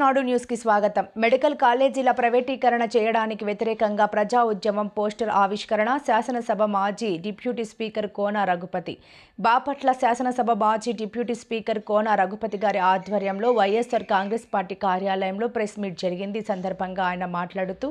నాడు న్యూస్కి స్వాగతం. మెడికల్ కాలేజీల ప్రైవేటీకరణ చేయడానికి వ్యతిరేకంగా ప్రజా ఉద్యమం పోస్టర్ ఆవిష్కరణ శాసనసభ మాజీ డిప్యూటీ స్పీకర్ కోన రఘుపతి. బాపట్ల శాసనసభ మాజీ డిప్యూటీ స్పీకర్ కోన రఘుపతి గారి ఆధ్వర్యంలో వైఎస్ఆర్ కాంగ్రెస్ పార్టీ కార్యాలయంలో ప్రెస్ మీట్ జరిగింది. సందర్భంగా ఆయన మాట్లాడుతూ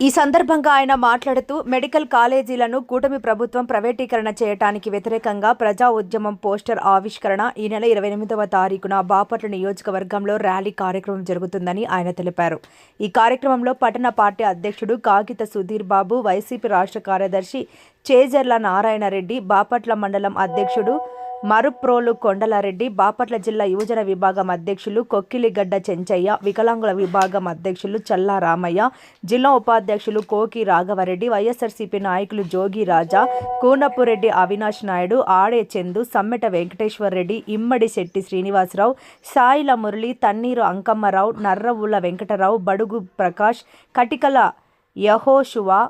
ఈ సందర్భంగా ఆయన మాట్లాడుతూ మెడికల్ కాలేజీలను కూటమి ప్రభుత్వం ప్రైవేటీకరణ చేయటానికి వ్యతిరేకంగా ప్రజా ఉద్యమం పోస్టర్ ఆవిష్కరణ ఈ నెల ఇరవై ఎనిమిదవ తారీఖున బాపట్ల నియోజకవర్గంలో ర్యాలీ కార్యక్రమం జరుగుతుందని ఆయన తెలిపారు. ఈ కార్యక్రమంలో పట్టణ పార్టీ అధ్యక్షుడు కాగిత సుధీర్ బాబు వైసీపీ రాష్ట్ర కార్యదర్శి చేజర్ల నారాయణరెడ్డి బాపట్ల మండలం అధ్యక్షుడు మరుప్రోలు కొండలారెడ్డి బాపట్ల జిల్లా యువజన విభాగం అధ్యక్షులు కొక్కిలిగడ్డ చెంచయ్య వికలాంగుల విభాగం అధ్యక్షులు చల్లా రామయ్య జిల్లా ఉపాధ్యక్షులు కోకి రాఘవరెడ్డి వైఎస్ఆర్సీపీ నాయకులు జోగి రాజా కూనప్పురెడ్డి అవినాష్ నాయుడు ఆడే చందు సమ్మెట వెంకటేశ్వర్ రెడ్డి ఇమ్మడి శెట్టి శ్రీనివాసరావు సాయిల మురళి తన్నీరు అంకమ్మరావు నర్రవుల వెంకటరావు బడుగు ప్రకాష్ కటికల యహోషువా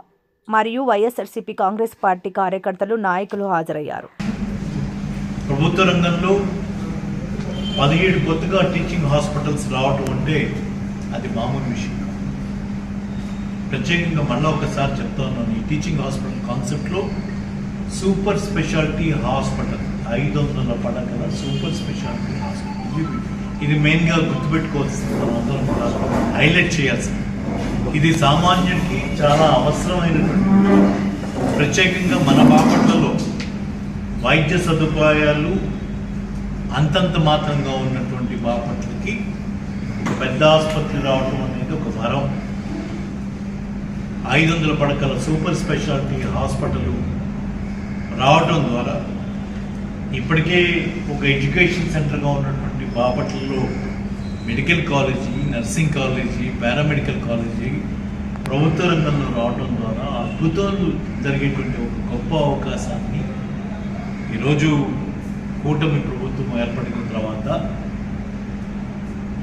మరియు వైఎస్ఆర్సీపీ కాంగ్రెస్ పార్టీ కార్యకర్తలు నాయకులు హాజరయ్యారు. ప్రభుత్వ రంగంలో పదిహేడు కొత్తగా టీచింగ్ హాస్పిటల్స్ రావటం అంటే అది మామూలు విషయం. ప్రత్యేకంగా మళ్ళీ ఒకసారి చెప్తా ఉన్నాను ఈ టీచింగ్ హాస్పిటల్ కాన్సెప్ట్లో సూపర్ స్పెషాలిటీ హాస్పిటల్ ఐదు వందల పడకల సూపర్ స్పెషాలిటీ హాస్పిటల్ ఇది- మెయిన్గా గుర్తుపెట్టుకోవాల్సింది మనందరం కూడా హైలైట్ చేయాల్సింది. ఇది సామాన్యుడికి చాలా అవసరమైనటువంటి ప్రత్యేకంగా మన బాపట్లలో వైద్య సదుపాయాలు అంతంత మాత్రంగా ఉన్నటువంటి బాపట్లకి ఒక పెద్ద ఆసుపత్రి రావటం అనేది ఒక వరం. ఐదు వందల పడకల సూపర్ స్పెషాలిటీ హాస్పిటల్ రావటం ద్వారా ఇప్పటికే ఒక ఎడ్యుకేషన్ సెంటర్గా ఉన్నటువంటి బాపట్లలో medical college nursing college paramedical college ప్రభుత్వ రంగంలో రావటం ద్వారా అద్భుతాలు జరిగేటువంటి ఒక గొప్ప అవకాశాన్ని ఈరోజు కూటమి ప్రభుత్వం ఏర్పడిన తర్వాత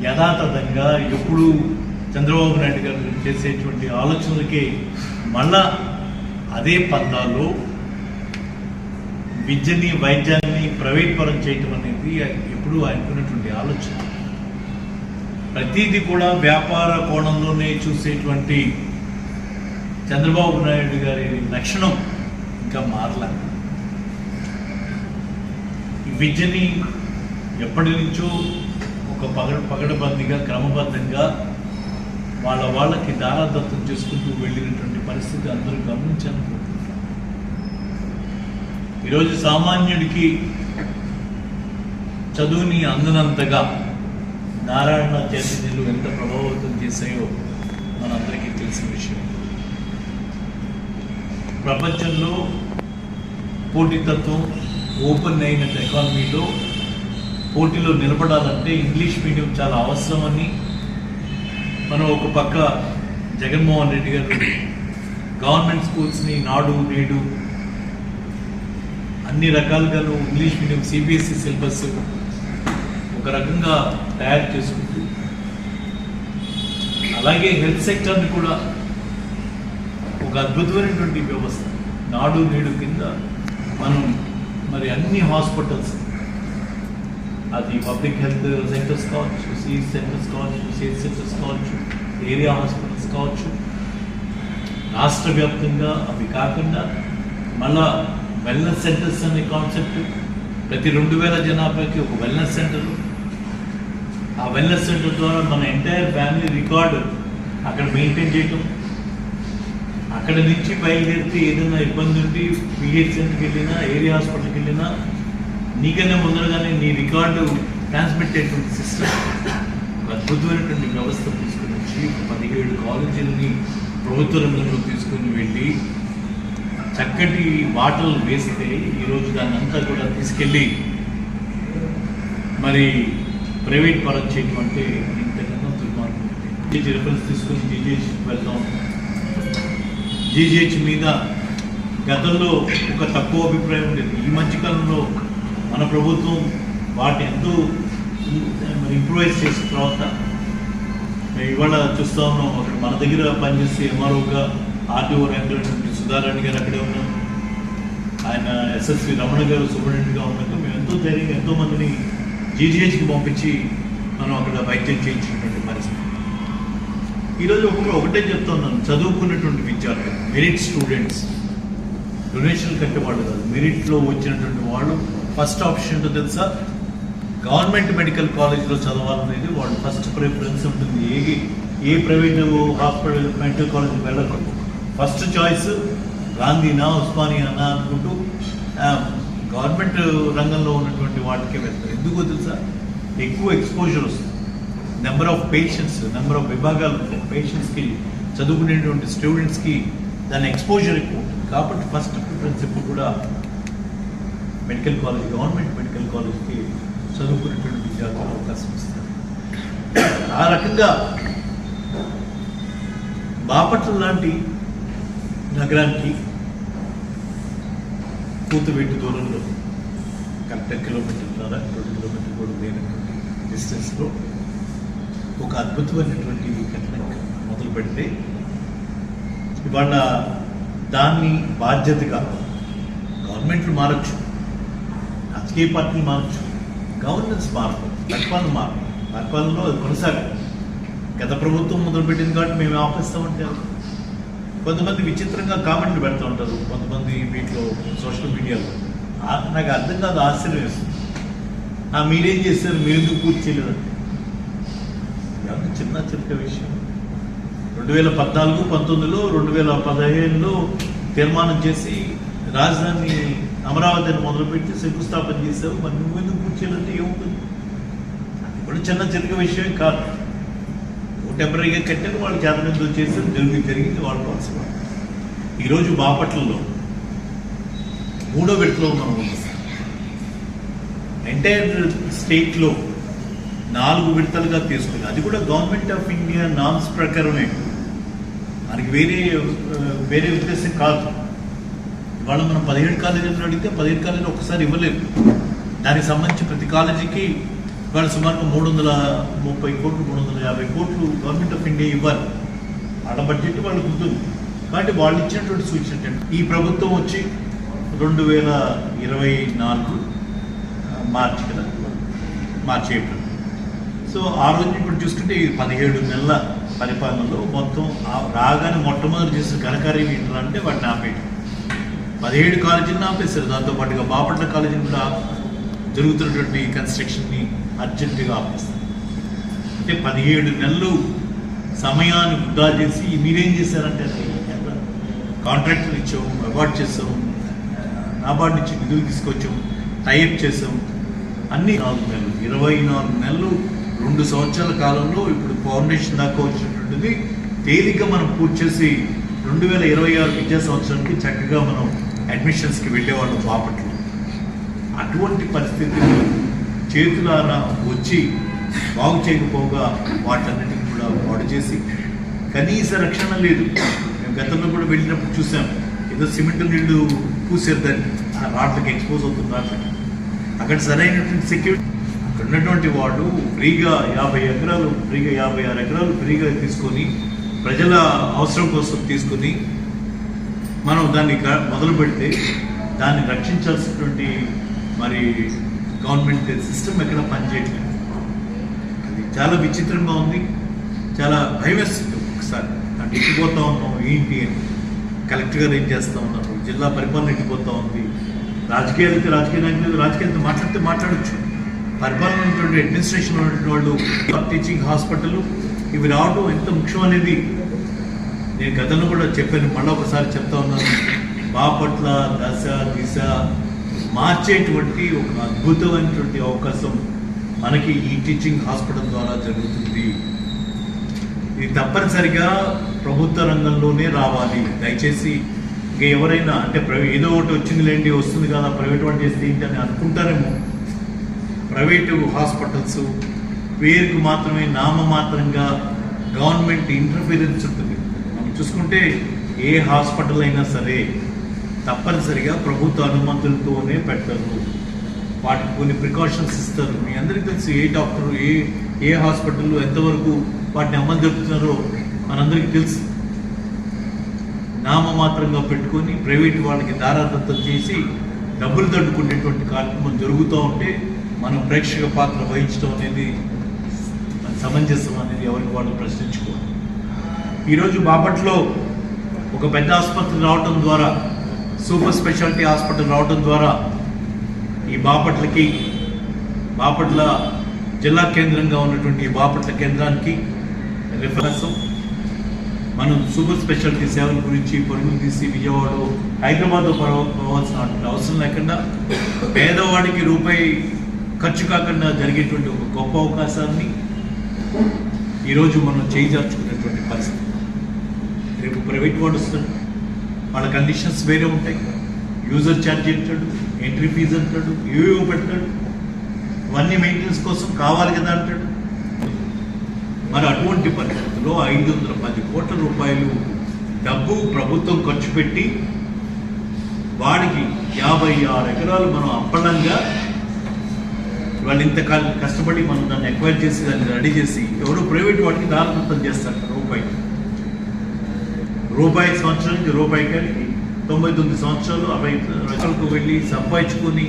యథాతథంగా ఎప్పుడు చంద్రబాబు నాయుడు గారు చేసేటువంటి ఆలోచనలకే మళ్ళా అదే పందాల్లో విద్యని వైద్యాన్ని ప్రైవేట్ పరం చేయటం అనేది ఎప్పుడూ ఆయనకున్నటువంటి ఆలోచన. ప్రతిదీ కూడా వ్యాపార కోణంలోనే చూసేటువంటి చంద్రబాబు నాయుడు గారి లక్షణం ఇంకా మారలేదు విద్యని ఎప్పటి నుంచో ఒక పగడ పగడబందిగా క్రమబద్ధంగా వాళ్ళ వాళ్ళకి దారాదత్తం చేసుకుంటూ వెళ్ళినటువంటి పరిస్థితి అందరూ గమనించాను. ఈరోజు సామాన్యుడికి చదువుని అందనంతగా నారాయణ చైతన్యులు ఎంత ప్రభావితం చేశాయో మనందరికీ తెలిసిన విషయం. ప్రపంచంలో పోటీతత్వం ఓపెన్ అయిన ఎకానమీలో పోటీలో నిలబడాలంటే ఇంగ్లీష్ మీడియం చాలా అవసరమని మనం ఒక పక్క జగన్మోహన్ రెడ్డి గారు గవర్నమెంట్ స్కూల్స్ని నాడు నేడు అన్ని రకాలుగాను ఇంగ్లీష్ మీడియం సిబిఎస్ఈ సిలబస్ ఒక రకంగా తయారు చేసుకుంటూ అలాగే హెల్త్ సెక్టర్ని కూడా ఒక అద్భుతమైనటువంటి వ్యవస్థ. నాడు నేడు కింద మనం మరి అన్ని హాస్పిటల్స్ అది పబ్లిక్ హెల్త్ సెంటర్స్ కావచ్చు సిఎస్ సెంటర్స్ కావచ్చు సిఎస్ సెంటర్స్ కావచ్చు ఏరియా హాస్పిటల్స్ కావచ్చు. రాష్ట్ర వ్యాప్తంగా అవి కాకుండా మళ్ళా వెల్నెస్ సెంటర్స్ అనే కాన్సెప్ట్ ప్రతి రెండు వేల జనాభాకి ఒక వెల్నెస్ సెంటర్ ఆ వెల్నెస్ సెంటర్ ద్వారా మన ఎంటైర్ ఫ్యామిలీ రికార్డు అక్కడ మెయింటైన్ చేయటం. అక్కడ నుంచి బయలుదేరితే ఏదైనా ఇబ్బంది ఉండి పిహెచ్ సెంటర్కి వెళ్ళినా ఏరియా హాస్పిటల్కి వెళ్ళినా నీకన్నా ముందరగానే నీ రికార్డు ట్రాన్స్మిట్ అయ్యేటువంటి సిస్టమ్ అద్భుతమైనటువంటి వ్యవస్థ తీసుకుని వచ్చి పదిహేడు కాలేజీలని ప్రభుత్వ రంగంలో తీసుకుని వెళ్ళి చక్కటి బాటలు వేస్తే ఈరోజు దాన్ని అంతా కూడా తీసుకెళ్ళి మరి ప్రైవేట్ పరం చేయటం అంటే ఇంతకన్నా దుర్మార్గం. జీజీ రిఫరెన్స్ తీసుకుని జీజీహెచ్ వెళ్తాం. జీజీహెచ్ మీద గతంలో ఒక తక్కువ అభిప్రాయం ఉండేది. ఈ మధ్యకాలంలో మన ప్రభుత్వం వాటిని ఎంతో ఇంప్రూవైజ్ చేసిన తర్వాత మేము ఇవాళ చూస్తా ఉన్నాం. అక్కడ మన దగ్గర పనిచేసే ఎంఆర్ఓగా ఆర్టీఓ ర్యాంకులైనటువంటి సుధారాణి గారు అక్కడే ఉన్నాం. ఆయన ఎస్ఎస్వి రమణ గారు సూపరింటెండెంట్గా ఉన్నాక మేము ఎంతో ధైర్యంగా ఎంతోమందిని జీజీహెచ్కి పంపించి మనం అక్కడ వైద్యం చేయించాం ఈరోజు ఒక ఒకటే చెప్తున్నాను. చదువుకున్నటువంటి విద్యార్థులు మెరిట్ స్టూడెంట్స్ డొనేషన్ కట్టేవాళ్ళు కాదు. మెరిట్లో వచ్చినటువంటి వాళ్ళు ఫస్ట్ ఆప్షన్ ఏంటో తెలుసా? గవర్నమెంట్ మెడికల్ కాలేజ్లో చదవాలనేది వాళ్ళు ఫస్ట్ ప్రిఫరెన్స్ ఉంటుంది. ఏ ఏ ప్రైవేట్ హాస్పిటల్ మెడికల్ కాలేజ్ వెళ్ళకూడదు. ఫస్ట్ చాయిస్ గాంధీనా ఉస్మానియానా అనుకుంటూ గవర్నమెంట్ రంగంలో ఉన్నటువంటి వాటికే వెళ్తారు. ఎందుకో తెలుసా? ఎక్కువ ఎక్స్పోజర్ వస్తుంది. Number of patients number of విభాగాలు పేషెంట్స్కి చదువుకునేటువంటి స్టూడెంట్స్కి దాని ఎక్స్పోజర్ ఎక్కువ ఉంటుంది. కాబట్టి ఫస్ట్ ప్రిఫరెన్స్ ఎప్పుడు కూడా మెడికల్ కాలేజ్ గవర్నమెంట్ మెడికల్ కాలేజ్కి చదువుకునేటువంటి విద్యార్థులు అవకాశం ఇస్తారు. ఆ రకంగా బాపట్ల లాంటి నగరానికి కూతువెట్టు దూరంలో కరెక్ట్ కిలోమీటర్ల రెండు కిలోమీటర్లు కూడా లేనటువంటి డిస్టెన్స్లో ఒక అద్భుతమైనటువంటి ఘటన మొదలు పెడితే ఇవాళ దాన్ని బాధ్యతగా గవర్నమెంట్లు మారచ్చు రాజకీయ పార్టీలు మారచ్చు గవర్నెన్స్ మారదు పరిపాలన మారదు పరిపాలనలో అది కొనసాగాలి గత ప్రభుత్వం మొదలుపెట్టింది కాబట్టి మేము ఆపేస్తామంటే కొంతమంది విచిత్రంగా కామెంట్లు పెడుతూ ఉంటారు కొంతమంది వీటిలో సోషల్ మీడియాలో. నాకు అర్థం కాదు ఆశ్చర్యం వేస్తుంది. ఆ మీరేం చేస్తారు మీరు ఎందుకు పూర్తి చేయలేదంటే కాదు చిన్న చిన్న విషయం. రెండు వేల పద్నాలుగు పంతొమ్మిదిలో రెండు వేల పదిహేనులో తీర్మానం చేసి రాజధాని అమరావతిని మొదలుపెట్టి శంకుస్థాపన చేశావు. మరి నువ్వు ఎందుకు పూర్తి ఏముంటుంది? అది కూడా చిన్న చిన్న విషయం కాదు. టెంపరీగా కట్టారు వాళ్ళు చేతనంతో చేసి జరిగి జరిగింది వాళ్ళు అవసరం ఈరోజు బాపట్లలో మూడో విడతలో మనం ఉన్నాం. ఎంటైర్ స్టేట్లో నాలుగు విడతలుగా తీసుకుంది. అది కూడా గవర్నమెంట్ ఆఫ్ ఇండియా నామ్స్ ప్రకారమే. మనకి వేరే వేరే ఉద్దేశం కాదు. ఇవాళ మనం పదిహేడు కాలేజీలు అడిగితే పదిహేడు కాలేజీలు ఒకసారి ఇవ్వలేదు. దానికి సంబంధించి ప్రతి కాలేజీకి ఇవాళ సుమారు మూడు వందల ముప్పై కోట్లు మూడు వందల యాభై కోట్లు గవర్నమెంట్ ఆఫ్ ఇండియా ఇవ్వాలి. వాళ్ళ బడ్జెట్ వాళ్ళకు ఉంటుంది. కాబట్టి వాళ్ళు ఇచ్చినటువంటి సూచన ఈ ప్రభుత్వం వచ్చి రెండు వేల ఇరవై నాలుగు మార్చి కదా? మార్చి ఏప్రిల్. సో ఆ రోజు ఇప్పుడు చూసుకుంటే ఈ పదిహేడు నెలల పరిపాలనలో మొత్తం రాగానే మొట్టమొదటి చేసిన ఘనకార్యం ఏంటంటే వాటిని ఆపేయటం. పదిహేడు కాలేజీని ఆపేశారు. దాంతో పాటుగా బాపట్ల కాలేజీని కూడా జరుగుతున్నటువంటి కన్స్ట్రక్షన్ని అర్జెంటుగా ఆపేస్తారు అంటే పదిహేడు నెలలు సమయాన్ని వృధా చేసి మీరేం చేశారంటే అది ఎంత కాంట్రాక్టులు ఇచ్చాం అవార్డ్ చేసాము నాబార్డు నుంచి నిధులు తీసుకొచ్చాము టైప్ చేసాం అన్ని నాలుగు నెలలు ఇరవై నాలుగు నెలలు రెండు సంవత్సరాల కాలంలో ఇప్పుడు ఫౌండేషన్ దాకా వచ్చినటువంటిది. తేలిక మనం పూర్తి చేసి రెండు వేల ఇరవై ఆరు విద్యా సంవత్సరానికి చక్కగా మనం అడ్మిషన్స్కి వెళ్ళేవాళ్ళం బాపట్లో. అటువంటి పరిస్థితులు చేతులారా వచ్చి బాగు చేయకపోగా వాటన్నిటిని కూడా పాడు చేసి కనీస రక్షణ లేదు. మేము గతంలో కూడా వెళ్ళినప్పుడు చూసాం. ఏదో సిమెంట్ నీళ్ళు పూసేద్దని. ఆ రాట్లకి ఎక్స్పోజ్ అవుతుంది రాట్లకి అక్కడ సరైనటువంటి సెక్యూరిటీ ఉన్నటువంటి వాళ్ళు ఫ్రీగా యాభై ఎకరాలు ఫ్రీగా యాభై ఆరు ఎకరాలు ఫ్రీగా తీసుకొని ప్రజల అవసరం కోసం తీసుకొని మనం దాన్ని మొదలు పెడితే దాన్ని రక్షించాల్సినటువంటి మరి గవర్నమెంట్ సిస్టమ్ ఎక్కడ పనిచేయట్లేదు. అది చాలా విచిత్రంగా ఉంది. చాలా భయం వేస్తుంది ఒకసారి. అంటే ఇట్టిపోతా ఉన్నాం ఏంటి అని. కలెక్టర్ గారు ఏం చేస్తూ ఉన్నారు? జిల్లా పరిపాలన ఇంటిపోతూ ఉంది. రాజకీయాలు అయితే రాజకీయ నాయకులు రాజకీయాలతో మాట్లాడితే మాట్లాడచ్చు. అర్బన్ ఉన్నటువంటి అడ్మినిస్ట్రేషన్ ఉన్నటువంటి వాళ్ళు టీచింగ్ హాస్పిటల్ ఇవి రావడం ఎంత ముఖ్యం అనేది నేను గతంలో కూడా చెప్పాను మళ్ళీ ఒకసారి చెప్తా ఉన్నాను. బాపట్ల దశ దిశ మార్చేటువంటి ఒక అద్భుతమైనటువంటి అవకాశం మనకి ఈ టీచింగ్ హాస్పిటల్ ద్వారా జరుగుతుంది. ఇది తప్పనిసరిగా ప్రభుత్వ రంగంలోనే రావాలి. దయచేసి ఇంకా ఎవరైనా అంటే ప్రైవే- ఏదో ఒకటి వచ్చింది లేండి వస్తుంది కదా ప్రైవేట్ వాళ్ళు చేస్తే ఏంటి అని అనుకుంటారేమో. ప్రైవేటు హాస్పిటల్స్ పేరుకు మాత్రమే నామమాత్రంగా గవర్నమెంట్ ఇంటర్ఫీరెన్స్ ఉంటుంది మనం చూసుకుంటే ఏ హాస్పిటల్ అయినా సరే తప్పనిసరిగా ప్రభుత్వ అనుమతులతోనే పెట్టరు. వాటికి కొన్ని ప్రికాషన్స్ ఇస్తారు. మీ అందరికీ తెలుసు ఏ డాక్టర్ ఏ ఏ హాస్పిటల్ ఎంతవరకు వాటిని అమలు జరుపుతున్నారో మనందరికీ తెలుసు. నామమాత్రంగా పెట్టుకొని ప్రైవేట్ వాళ్ళకి దారాదత్తం చేసి డబ్బులు తట్టుకునేటువంటి కార్యక్రమం జరుగుతూ ఉంటే మనం ప్రేక్షక పాత్ర వహించడం అనేది సమంజసం అనేది ఎవరికి వాళ్ళు ప్రశ్నించుకోవాలి ఈరోజు బాపట్లో ఒక పెద్ద ఆసుపత్రి రావటం ద్వారా సూపర్ స్పెషాలిటీ హాస్పిటల్ రావటం ద్వారా ఈ బాపట్లకి బాపట్ల జిల్లా కేంద్రంగా ఉన్నటువంటి ఈ బాపట్ల కేంద్రానికి రిఫరెన్స్ మనం సూపర్ స్పెషాలిటీ సేవల గురించి పరుగులు తీసి విజయవాడ హైదరాబాద్లో పోవాల్సిన అవసరం లేకుండా పేదవాడికి రూపాయి ఖర్చు కాకుండా జరిగేటువంటి ఒక గొప్ప అవకాశాన్ని ఈరోజు మనం చేజార్చుకునేటువంటి పరిస్థితి. రేపు ప్రైవేట్ వాడు వస్తాడు. వాళ్ళ కండిషన్స్ వేరే ఉంటాయి. యూజర్ ఛార్జ్ అంటాడు ఎంట్రీ ఫీజు అంటాడు ఏవేవో పెడతాడు. ఇవన్నీ మెయింటెనెన్స్ కోసం కావాలి కదా అంటాడు. మరి అటువంటి పరిస్థితుల్లో ఐదు వందల పది కోట్ల రూపాయలు డబ్బు ప్రభుత్వం ఖర్చు పెట్టి వాడికి యాభై ఆరు ఎకరాలు మనం అప్పడంగా వాళ్ళు ఇంతకాలం కష్టపడి మనం దాన్ని ఎక్వైర్ చేసి దాన్ని రెడీ చేసి ఎవరు ప్రైవేట్ వాడికి దారదత్తం చేస్తారు రూపాయి. రూపాయి సంవత్సరానికి రూపాయి కానీ తొంభై తొమ్మిది సంవత్సరాలు అరవై రకాలకు వెళ్ళి సంపాదించుకొని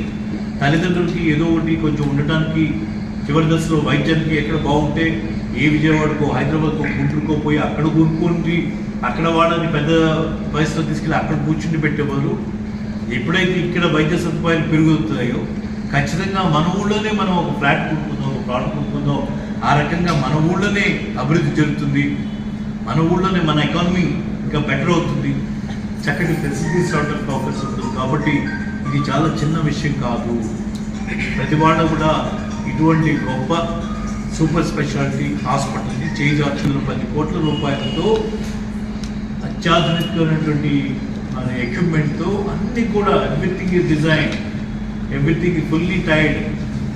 తల్లిదండ్రులకి ఏదో ఒకటి కొంచెం ఉండటానికి చివరి దశలో వైద్యానికి ఎక్కడ బాగుంటే ఏ విజయవాడకో హైదరాబాద్కో గుంటూరుకో పోయి అక్కడ కొనుక్కొని అక్కడ వాళ్ళని పెద్ద వయసులో తీసుకెళ్ళి అక్కడ కూర్చుండి పెట్టేవారు ఎప్పుడైతే ఇక్కడ వైద్య సదుపాయాలు పెరుగుతున్నాయో ఖచ్చితంగా మన ఊళ్ళోనే మనం ఒక ఫ్లాట్ కొనుక్కుందాం ఒక ప్లాట్ కొనుక్కుందాం. ఆ రకంగా మన ఊళ్ళోనే అభివృద్ధి జరుగుతుంది. మన ఊళ్ళోనే మన ఎకానమీ ఇంకా బెటర్ అవుతుంది. చక్కటి ఫెసిలిటీస్ రావడానికి అవకాశం ఉంటుంది. కాబట్టి ఇది చాలా చిన్న విషయం కాదు. ప్రతి వాళ్ళు కూడా ఇటువంటి గొప్ప సూపర్ స్పెషాలిటీ హాస్పిటల్ని చేజార్చుల పది కోట్ల రూపాయలతో అత్యాధునికమైనటువంటి మన ఎక్విప్మెంట్తో అన్ని కూడా everything is design everything fully tied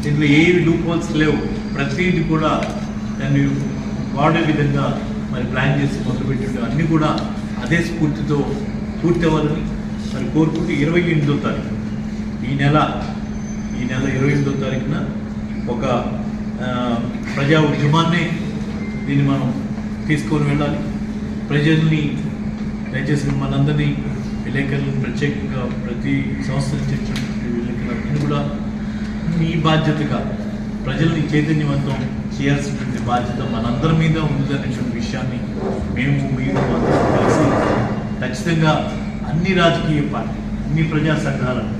దీంట్లో ఏవి లూప్ లేవు. ప్రతిదీ కూడా దాన్ని వాడే విధంగా మరి ప్లాన్ చేసి మొదలుపెట్టి అన్నీ కూడా అదే స్ఫూర్తితో పూర్తి అవ్వాలని మరి కోరుకుంటూ ఇరవై ఎనిమిదో తారీఖు. ఈ నెల ఈ నెల ఇరవై ఎనిమిదో తారీఖున ఒక ప్రజా ఉద్యమాన్ని దీన్ని మనం తీసుకొని వెళ్ళాలి. ప్రజల్ని దయచేసి మనందరినీ విలేకరులను ప్రత్యేకంగా ప్రతి సంస్థ చర్చ విలేకరులందరినీ కూడా మీ బాధ్యతగా ప్రజల్ని చైతన్యవంతం చేయాల్సినటువంటి బాధ్యత మనందరి మీద ఉందనేటువంటి విషయాన్ని మేము మీరు అందరం కలిసి ఖచ్చితంగా అన్ని రాజకీయ పార్టీ అన్ని ప్రజా సంఘాలను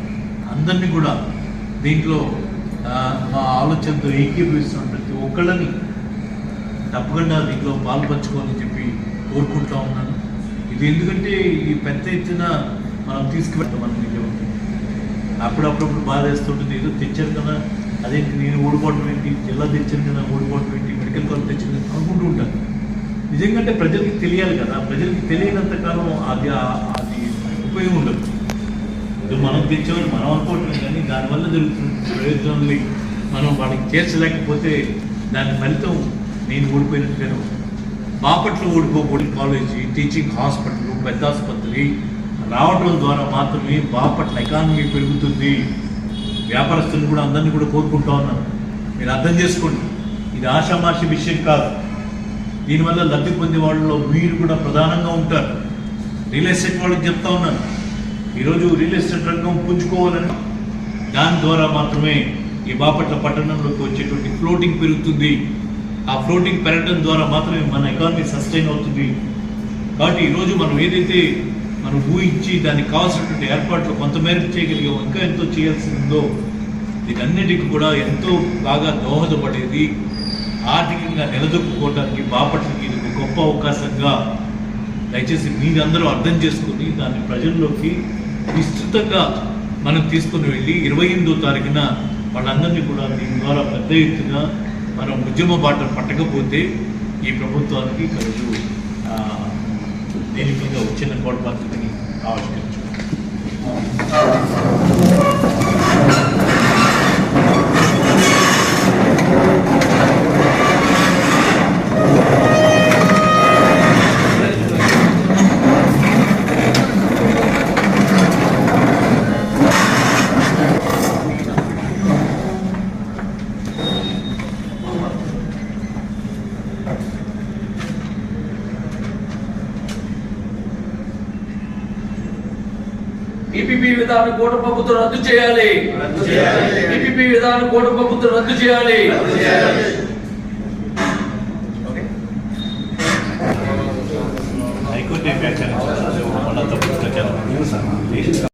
అందరినీ కూడా దీంట్లో మా ఆలోచనతో ఏకీభవిస్తున్న ప్రతి ఒక్కళ్ళని తప్పకుండా దీంట్లో పాల్పంచుకోవాలని చెప్పి కోరుకుంటా ఉన్నాను. ఇది ఎందుకంటే ఈ పెద్ద ఎత్తున మనం తీసుకువెళ్తాం అప్పుడప్పుడప్పుడు బాధ వేస్తుంటుంది. ఏదో తెచ్చారు కదా అదేంటి నేను ఓడిపోవడం ఏంటి? జిల్లా తెచ్చాను కదా ఓడిపోవడం ఏంటి? మెడికల్ కాలేజ్ తెచ్చింది అనుకుంటూ ఉంటాను నిజంగా అంటే ప్రజలకి తెలియాలి కదా. ప్రజలకి తెలియనంత కాలం అది అది ఉపయోగం ఉండదు. ఇది మనం తెచ్చామని మనం అనుకోవట్లేదు కానీ దానివల్ల జరుగుతున్న ప్రయోజనాల్ని మనం వాళ్ళకి చేర్చలేకపోతే దాని ఫలితం నేను ఓడిపోయినట్టుగానే ఉంటుంది. బాపట్ల ఓడిపోకూడదు కాలేజీ టీచింగ్ హాస్పిటల్ పెద్ద ఆసుపత్రి రావటం ద్వారా మాత్రమే బాపట్ల ఎకానమీ పెరుగుతుంది. వ్యాపారస్తులు కూడా అందరినీ కూడా కోరుకుంటా ఉన్నాను మీరు అర్థం చేసుకోండి ఇది ఆషామాషి విషయం కాదు. దీనివల్ల లబ్ధి పొందే వాళ్ళలో మీరు కూడా ప్రధానంగా ఉంటారు. రియల్ ఎస్టేట్ వాళ్ళకి చెప్తా ఉన్నాను. ఈరోజు రియల్ ఎస్టేట్ రంగం పుంజుకోవాలని. దాని ద్వారా మాత్రమే ఈ బాపట్ల పట్టణంలోకి వచ్చేటువంటి ఫ్లోటింగ్ పెరుగుతుంది. ఆ ఫ్లోటింగ్ పెరగడం ద్వారా మాత్రమే మన ఎకానమీ సస్టైన్ అవుతుంది. కాబట్టి ఈరోజు మనం ఏదైతే మనం ఊహించి దానికి కావాల్సినటువంటి ఏర్పాట్లు కొంతమేరకు చేయగలిగాం. ఇంకా ఎంతో చేయాల్సి ఉందో దీనన్నిటికీ కూడా ఎంతో బాగా దోహదపడేది ఆర్థికంగా నిలదొక్కుకోవడానికి బాపట్లకి ఇది ఒక గొప్ప అవకాశంగా దయచేసి మీరందరూ అర్థం చేసుకుని దాన్ని ప్రజల్లోకి విస్తృతంగా మనం తీసుకుని వెళ్ళి ఇరవై ఎనిమిదో తారీఖున వాళ్ళందరినీ కూడా దీని ద్వారా పెద్ద ఎత్తున మనం ఉద్యమ బాట పట్టకపోతే ఈ ప్రభుత్వానికి కలుగు దీని మీద వచ్చిన కోట పద్ధతిని ఆవిష్కరించు విధానం కూట ప్రభుత్వం రద్దు చేయాలి. ఈపీపీ విధానం కూట ప్రభుత్వం రద్దు చేయాలి.